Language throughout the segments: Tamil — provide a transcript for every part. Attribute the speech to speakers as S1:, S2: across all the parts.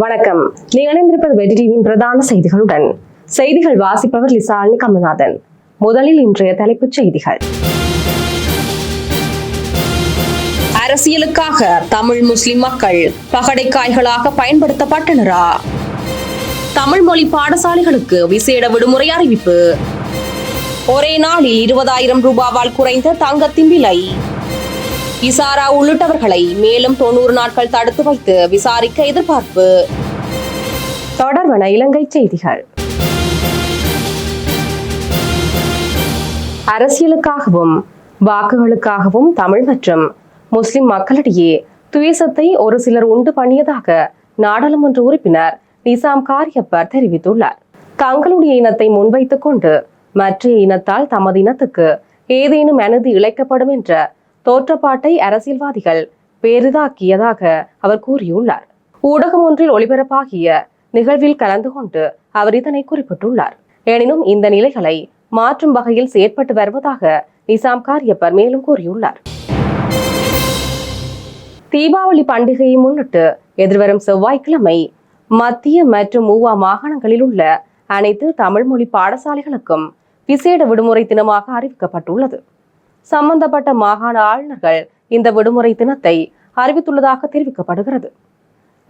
S1: வணக்கம். நீங்கள் இணைந்திருப்பது வெற்றி டிவியின் பிரதான செய்திகளுடன். செய்திகள் வாசிப்பவர் லிசாலினி கமல்நாதன் முதலில் இன்றைய தலைப்புச் செய்திகள். அரசியலுக்காக தமிழ் முஸ்லிம் மக்கள் பகடைக்காய்களாக பயன்படுத்தப்பட்டனரா? தமிழ் மொழி பாடசாலைகளுக்கு விசேட விடுமுறை அறிவிப்பு. ஒரே நாளில் இருபதாயிரம் ரூபாவால் குறைந்த தங்கத்தின் விலை. இசாரா உள்ளிட்டவர்களை மேலும் தொண்ணூறு நாட்கள் தடுத்து வைத்து விசாரிக்க எதிர்பார்ப்பு. தொடர்வன இலங்கை செய்திகள். அரசியலுக்காகவும் வாக்குகளுக்காகவும் தமிழ் மற்றும் முஸ்லிம் மக்களிடையே துயசத்தை ஒரு சிலர் உண்டு பண்ணியதாக நாடாளுமன்ற உறுப்பினர் நிசாம் காரியப்பர் தெரிவித்துள்ளார். தங்களுடைய இனத்தை முன்வைத்துக் கொண்டு மற்ற இனத்தால் தமது இனத்துக்கு ஏதேனும் அநீதி இழைக்கப்படும் என்ற தோற்றப்பாட்டை அரசியல்வாதிகள் பெரிதாக்கியதாக அவர் கூறியுள்ளார். ஊடகம் ஒன்றில் ஒளிபரப்பாகிய நிகழ்வில் கலந்து கொண்டு அவர் இதனை குறிப்பிட்டுள்ளார். எனினும் இந்த நிலைகளை மாற்றும் வகையில் செயற்பட்டு வருவதாக நிசாம் காரியப்பர் மேலும் கூறியுள்ளார். தீபாவளி பண்டிகையை முன்னிட்டு எதிர்வரும் செவ்வாய்க்கிழமை மத்திய மற்றும் மூவா மாகாணங்களில் உள்ள அனைத்து தமிழ் மொழி பாடசாலைகளுக்கும் விசேட விடுமுறை தினமாக அறிவிக்கப்பட்டுள்ளது. சம்பந்தப்பட்ட மாகாண ஆளுநர்கள் இந்த விடுமுறை தினத்தை அறிவித்துள்ளதாக தெரிவிக்கப்படுகிறது.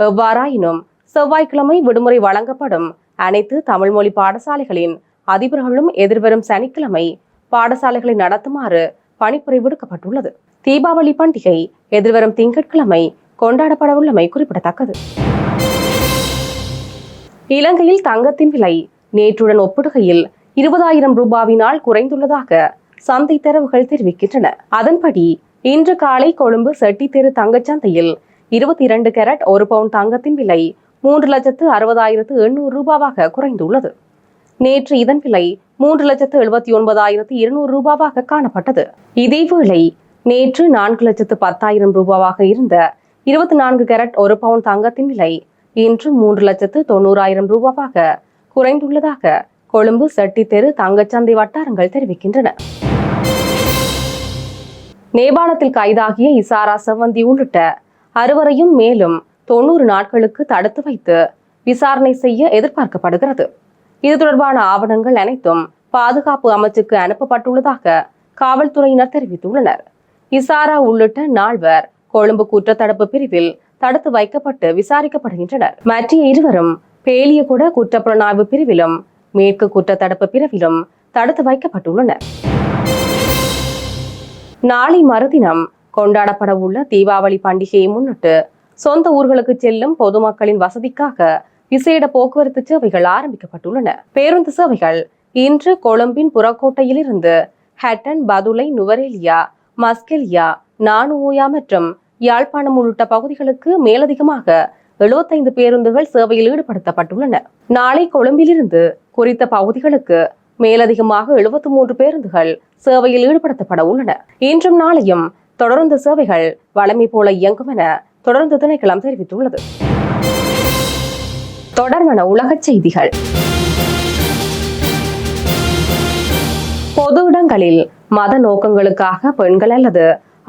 S1: எவ்வாறாயினும் செவ்வாய்க்கிழமை விடுமுறை வழங்கப்படும் அனைத்து தமிழ் மொழி பாடசாலைகளின் அதிபர்களும் எதிர்வரும் சனிக்கிழமை பாடசாலைகளை நடத்துமாறு பணிப்புரை விடுக்கப்பட்டுள்ளது. தீபாவளி பண்டிகை எதிர்வரும் திங்கட்கிழமை கொண்டாடப்படவுள்ளமை குறிப்பிடத்தக்கது. இலங்கையில் தங்கத்தின் விலை நேற்றுடன் ஒப்பிடுகையில் இருபதாயிரம் ரூபாவினால் குறைந்துள்ளதாக சந்தை தரவுகள் தெரிவிக்கின்றன. அதன்படி இன்று காலை கொழும்பு செட்டித்தெரு தங்கச்சந்தையில் இருபத்தி இரண்டு கேரட் ஒரு பவுன் தங்கத்தின் விலை மூன்று லட்சத்து அறுபதாயிரத்து எண்ணூறு ரூபாவாக குறைந்துள்ளது. நேற்று இதன் விலை மூன்று லட்சத்து எழுபத்தி ஒன்பதாயிரத்து இருநூறு ரூபாவாக காணப்பட்டது. இதேவேளை நேற்று நான்கு லட்சத்து பத்தாயிரம் ரூபாவாக இருந்த இருபத்தி நான்கு கேரட் ஒரு பவுன் தங்கத்தின் விலை இன்று மூன்று லட்சத்து தொண்ணூறாயிரம் ரூபாவாக குறைந்துள்ளதாக கொழும்பு செட்டித்தெரு தங்கச்சந்தை வட்டாரங்கள் தெரிவிக்கின்றன. நேபாளத்தில் கைதாகிய இசாரா செவந்தி உள்ளிட்ட அறுவரையும் மேலும் தொண்ணூறு நாட்களுக்கு தடுத்து வைத்து விசாரணை செய்ய எதிர்பார்க்கப்படுகிறது. இது தொடர்பான ஆவணங்கள் அனைத்தும் பாதுகாப்பு அமைச்சுக்கு அனுப்பப்பட்டுள்ளதாக காவல்துறையினர் தெரிவித்துள்ளனர். இசாரா உள்ளிட்ட நால்வர் கொழும்பு குற்றத்தடுப்பு பிரிவில் தடுத்து வைக்கப்பட்டு விசாரிக்கப்படுகின்றனர். மற்ற இருவரும் பேலியகுட குற்றப்புலனாய்வு பிரிவிலும் மேற்கு குற்றத்தடுப்பு பிரிவிலும் தடுத்து வைக்கப்பட்டுள்ளனர். நாளை மறுதினம் கொண்டாடப்பட உள்ள தீபாவளி பண்டிகையை முன்னிட்டு சொந்த ஊர்களுக்கு செல்லும் பொதுமக்களின் வசதிக்காக விசேட போக்குவரத்து சேவைகள் ஆரம்பிக்கப்பட்டுள்ளன. பேருந்து சேவைகள் இன்று கொழும்பின் புறக்கோட்டையிலிருந்து ஹட்டன் பதுளை நுவரேலியா மஸ்கெலியா நானுவோயா மற்றும் யாழ்ப்பாணம் உள்ளிட்ட பகுதிகளுக்கு மேலதிகமாக எழுபத்தைந்து பேருந்துகள் சேவையில் ஈடுபடுத்தப்பட்டுள்ளன. நாளை கொழும்பிலிருந்து குறித்த பகுதிகளுக்கு மேலதிகமாக எழுபத்தி மூன்று பேருந்துகள் சேவையில் ஈடுபடுத்தப்பட உள்ளன. இன்றும் நாளையும் தொடர்ந்து சேவைகள் வளமை போல இயங்கும் என தொடர்ந்து திணைக்களம் தெரிவித்துள்ளது. தொடர்வன உலகச் செய்திகள். பொது இடங்களில் மத நோக்கங்களுக்காக பெண்கள் அல்லது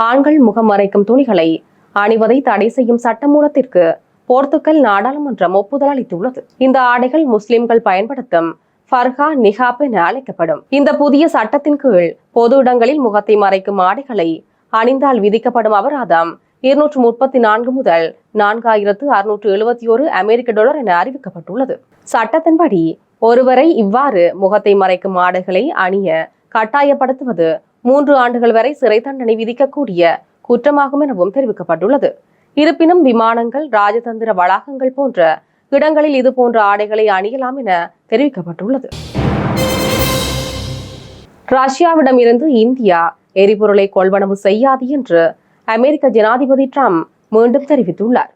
S1: ஆண்கள் முகம் மறைக்கும் துணிகளை அணிவதை தடை செய்யும் சட்டமூலத்திற்கு போர்த்துக்கல் நாடாளுமன்றம் ஒப்புதல் அளித்துள்ளது. இந்த ஆடைகள் முஸ்லிம்கள் பயன்படுத்தும் ஃபர்ஹா நிஹாப் என அழைக்கப்படும். இந்த புதிய சட்டத்தின் கீழ் பொது இடங்களில் முகத்தை மறைக்கும் ஆடைகளை அணிந்தால் விதிக்கப்படும் அபராதம் இருநூற்று முப்பத்தி நான்கு முதல் நான்காயிரத்து அறுநூற்று எழுபத்தி ஒரு அமெரிக்க டாலர் என அறிவிக்கப்பட்டுள்ளது. சட்டத்தின்படி ஒருவரை இவ்வாறு முகத்தை மறைக்கும் ஆடைகளை அணிய கட்டாயப்படுத்துவது மூன்று ஆண்டுகள் வரை சிறை தண்டனை விதிக்கக்கூடிய குற்றமாகும் எனவும் தெரிவிக்கப்பட்டுள்ளது. இருப்பினும் விமானங்கள் ராஜதந்திர வளாகங்கள் போன்ற இடங்களில் இது போன்ற ஆடைகளை அணியலாம் என தெரிவிக்கப்பட்டுள்ளது. ரஷ்யாவிடம் இருந்து இந்தியா எரிபொருளை கொள்வனவு செய்யாது என்று அமெரிக்க ஜனாதிபதி டிரம்ப் மீண்டும் தெரிவித்துள்ளார்.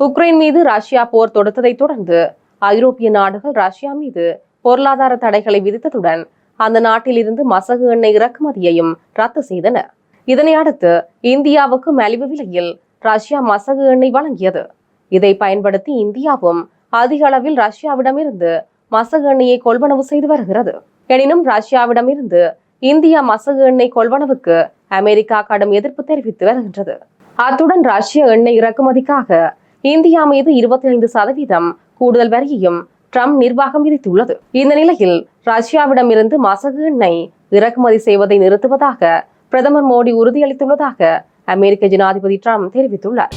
S1: உக்ரைன் மீது ரஷ்யா போர் தொடுத்ததை தொடர்ந்து ஐரோப்பிய நாடுகள் ரஷ்யா மீது பொருளாதார தடைகளை விதித்ததுடன் அந்த நாட்டில் இருந்து மசகு எண்ணெய் இறக்குமதியையும் ரத்து செய்தன. இதனை அடுத்து இந்தியாவுக்கு மலிவு விலையில் ரஷ்யா மசகு எண்ணெய் வழங்கியது. இதை பயன்படுத்தி இந்தியாவும் அதிக அளவில் ரஷ்யாவிடமிருந்து மசகு எண்ணெயை கொள்வனவு செய்து வருகிறது. எனினும் ரஷ்யாவிடமிருந்து இந்தியா மசகு எண்ணெய் கொள்வனவுக்கு அமெரிக்கா கடும் எதிர்ப்பு தெரிவித்து வருகின்றது. அத்துடன் ரஷ்ய எண்ணெய் இறக்குமதிக்காக இந்தியா மீது இருபத்தி ஐந்து சதவீதம் கூடுதல் வரியையும் ட்ரம்ப் நிர்வாகம் விதித்துள்ளது. இந்த நிலையில் ரஷ்யாவிடமிருந்து மசகு எண்ணெய் இறக்குமதி செய்வதை நிறுத்துவதாக பிரதமர் மோடி உறுதியளித்துள்ளதாக அமெரிக்க ஜனாதிபதி ட்ரம்ப் தெரிவித்துள்ளார்.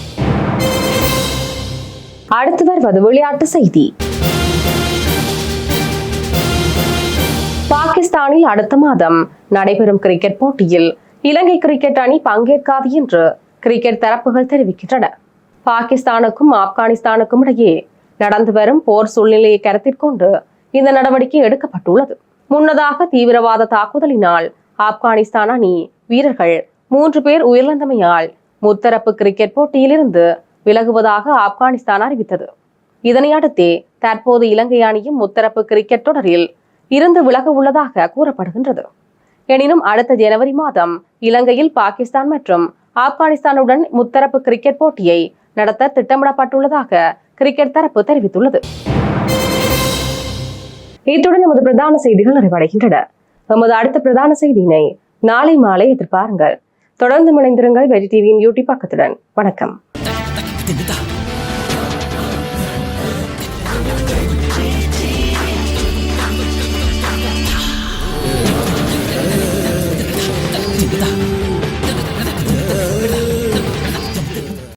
S1: அடுத்து வருவது விளையாட்டு செய்தி. பாகிஸ்தானில் அடுத்த மாதம் நடைபெறும் கிரிக்கெட் போட்டியில் இலங்கை கிரிக்கெட் அணி பங்கேற்காது என்று கிரிக்கெட் தரப்புகள் தெரிவிக்கின்றன. பாகிஸ்தானுக்கும் ஆப்கானிஸ்தானுக்கும் இடையே நடந்து வரும் போர் சூழ்நிலையை கருத்தில் கொண்டு இந்த நடவடிக்கை எடுக்கப்பட்டுள்ளது. முன்னதாக தீவிரவாத தாக்குதலினால் ஆப்கானிஸ்தான் அணி வீரர்கள் மூன்று பேர் உயிரிழந்தமையால் முத்தரப்பு கிரிக்கெட் போட்டியிலிருந்து விலகுவதாக ஆப்கானிஸ்தான் அறிவித்தது. இதனை அடுத்தே தற்போது இலங்கை அணியும் முத்தரப்பு கிரிக்கெட் தொடரில் இருந்து விலக உள்ளதாக கூறப்படுகின்றது. எனினும் அடுத்த ஜனவரி மாதம் இலங்கையில் பாகிஸ்தான் மற்றும் ஆப்கானிஸ்தானுடன் முத்தரப்பு கிரிக்கெட் போட்டியை நடத்த திட்டமிடப்பட்டுள்ளதாக கிரிக்கெட் தரப்பு தெரிவித்துள்ளது. இத்துடன் நமது பிரதான செய்திகள் நிறைவடைகின்றன. நமது அடுத்த பிரதான செய்தியினை நாளை மாலை எதிர்பாருங்கள். தொடர்ந்து இணைந்திருங்கள் வெஜி டிவியின் யூடியூப் பக்கத்துடன். வணக்கம்.